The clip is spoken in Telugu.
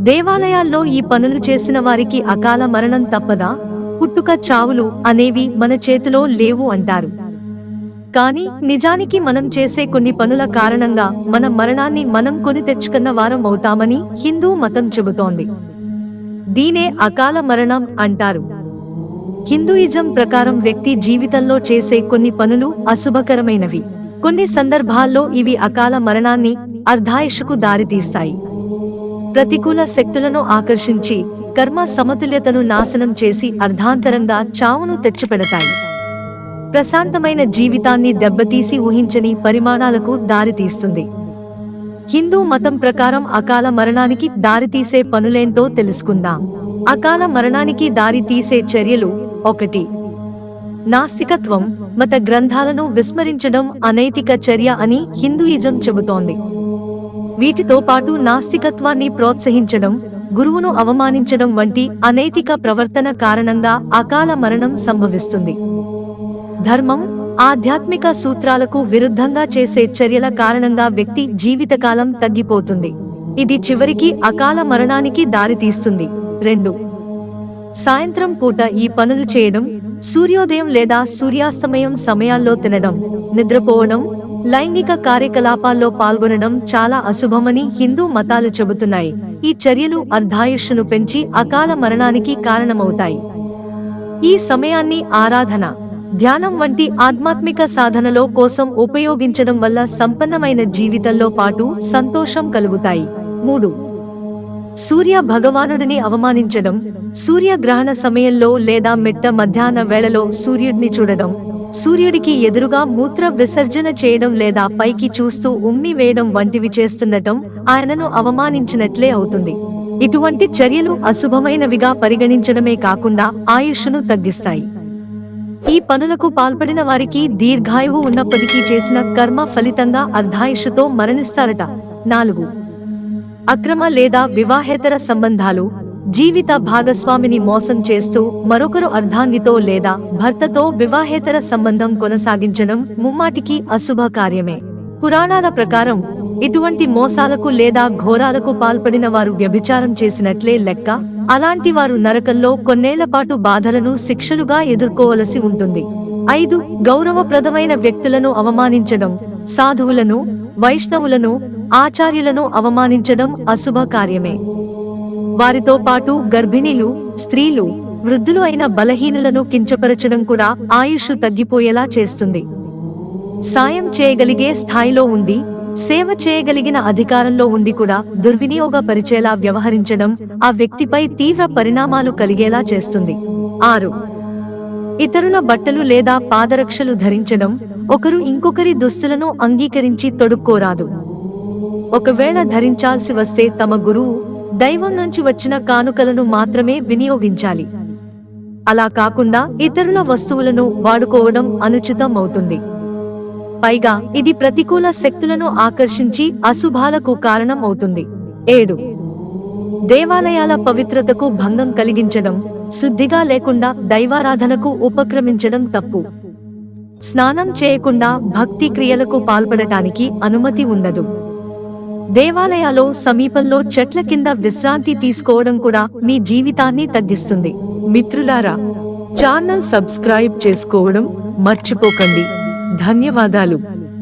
దేవాలయాల్లో ఈ పనులు చేసిన వారికి అకాల మరణం తప్పదా? పుట్టుక చావులు అనేవి మన చేతిలో లేవు అంటారు. కానీ నిజానికి మనం చేసే కొన్ని పనుల కారణంగా మన మరణాన్ని మనం కొని తెచ్చుకున్న వారం అవుతామని హిందూ మతం చెబుతోంది. దీనే అకాల మరణం అంటారు. హిందూయిజం ప్రకారం వ్యక్తి జీవితంలో చేసే కొన్ని పనులు అశుభకరమైనవి. కొన్ని సందర్భాల్లో ఇవి అకాల మరణాన్ని అర్ధాయుషుకు దారితీస్తాయి. ప్రతికూల శక్తులను ఆకర్షించి కర్మ సమతుల్యతను నాశనం చేసి అర్ధాంతరంగా చావును తెచ్చిపెడతాయి. ప్రశాంతమైన జీవితాన్ని దెబ్బతీసి ఊహించని పరిమాణాలకు దారితీస్తుంది. హిందూ మతం ప్రకారం అకాల మరణానికి దారితీసే పనులేంటో తెలుసుకుందాం. అకాల మరణానికి దారి తీసే చర్యలు ఒకటి. నాస్తికత్వం మత గ్రంథాలను విస్మరించడం అనైతిక చర్య అని హిందూయిజం చెబుతోంది. వీటితో పాటు నాస్తికత్వాన్ని ప్రోత్సహించడం గురువును అవమానించడం వంటి అనైతిక ప్రవర్తన కారణంగా అకాల మరణం సంభవిస్తుంది. ధర్మం ఆధ్యాత్మిక సూత్రాలకు విరుద్ధంగా చేసే చర్యల కారణంగా వ్యక్తి జీవితకాలం తగ్గిపోతుంది. ఇది చివరికి అకాల మరణానికి దారితీస్తుంది. రెండు. సాయంత్రం పూట ఈ పనులు చేయడం సూర్యోదయం లేదా సూర్యాస్తమయం సమయాల్లో తినడం నిద్రపోవడం లైంగిక కార్యకలాపాల్లో పాల్గొనడం చాలా అశుభమని హిందూ మతాలు చెబుతున్నాయి. ఈ చర్యలు అర్ధాయుష్ను పెంచి అకాల మరణానికి కారణమవుతాయి. ఈ సమయాన్ని ఆరాధన ధ్యానం వంటి ఆధ్యాత్మిక సాధనలో కోసం ఉపయోగించడం వల్ల సంపన్నమైన జీవితంలో పాటు సంతోషం కలుగుతాయి. మూడు సూర్య భగవానుడిని అవమానించడం సూర్యగ్రహణ సమయంలో లేదా మెట్ట మధ్యాహ్న వేళలో సూర్యుడిని చూడడం సూర్యుడికి ఎదురుగా మూత్ర విసర్జన చేయడం లేదా పైకి చూస్తూ ఉమ్మి వేయడం వంటివి చేస్తుండటం ఆయనను అవమానించినట్లే అవుతుంది. ఇటువంటి చర్యలు అశుభమైనవిగా పరిగణించడమే కాకుండా ఆయుష్ను తగ్గిస్తాయి. ఈ పనులకు పాల్పడిన వారికి దీర్ఘాయువు ఉన్నప్పటికీ చేసిన కర్మ ఫలితంగా అర్ధాయుషుతో మరణిస్తారట. నాలుగు. అక్రమ లేదా వివాహేతర సంబంధాలు జీవిత భాగస్వామిని మోసం చేస్తూ మరొకరు అర్ధాంగితో లేదా భర్తతో వివాహేతర సంబంధం కొనసాగించడం ముమ్మాటికి అశుభ కార్యమే. పురాణాల ప్రకారం ఇటువంటి మోసాలకు లేదా ఘోరాలకు పాల్పడిన వారు వ్యభిచారం చేసినట్లే లెక్క అలాంటి వారు నరకంలో కొన్నేళ్ళపాటు బాధలను శిక్షలుగా ఎదుర్కోవలసి ఉంటుంది. ఐదు గౌరవప్రదమైన వ్యక్తులను అవమానించడం సాధువులను వైష్ణవులను ఆచార్యులను అవమానించడం అశుభ కార్యమే వారితో పాటు గర్భిణీలు స్త్రీలు వృద్ధులు అయిన బలహీనులను కించపరచడం కూడా ఆయుష్ తగ్గిపోయేలా చేస్తుంది. సాయం చేయగలిగే స్థాయిలో ఉండి సేవ చేయగలిగిన అధికారంలో ఉండి కూడా దుర్వినియోగపరిచేలా వ్యవహరించడం ఆ వ్యక్తిపై తీవ్ర పరిణామాలు కలిగేలా చేస్తుంది. ఆరు. ఇతరుల బట్టలు లేదా పాదరక్షలు ధరించడం ఒకరు ఇంకొకరి దుస్తులను అంగీకరించి తొడుక్కోరాదు. ఒకవేళ ధరించాల్సి వస్తే తమ గురువు దైవం నుంచి వచ్చిన కానుకలను మాత్రమే వినియోగించాలి. అలా కాకుండా ఇతరుల వస్తువులను వాడుకోవడం అనుచితం అవుతుంది పైగా ఇది ప్రతికూల శక్తులను ఆకర్షించి అశుభాలకు కారణం అవుతుంది ఏడు. దేవాలయాల పవిత్రతకు భంగం కలిగించడం శుద్ధిగా లేకుండా దైవారాధనకు ఉపక్రమించడం తప్పు. స్నానం చేయకుండా భక్తి క్రియలకు పాల్పడటానికి అనుమతి ఉండదు. దేవాలయాలో సమీపంలో చెట్ల కింద విశ్రాంతి తీసుకోవడం కూడా మీ జీవితాన్ని తగ్గిస్తుంది. మిత్రులారా ఛానల్ సబ్స్క్రైబ్ చేసుకోవడం మర్చిపోకండి. ధన్యవాదాలు.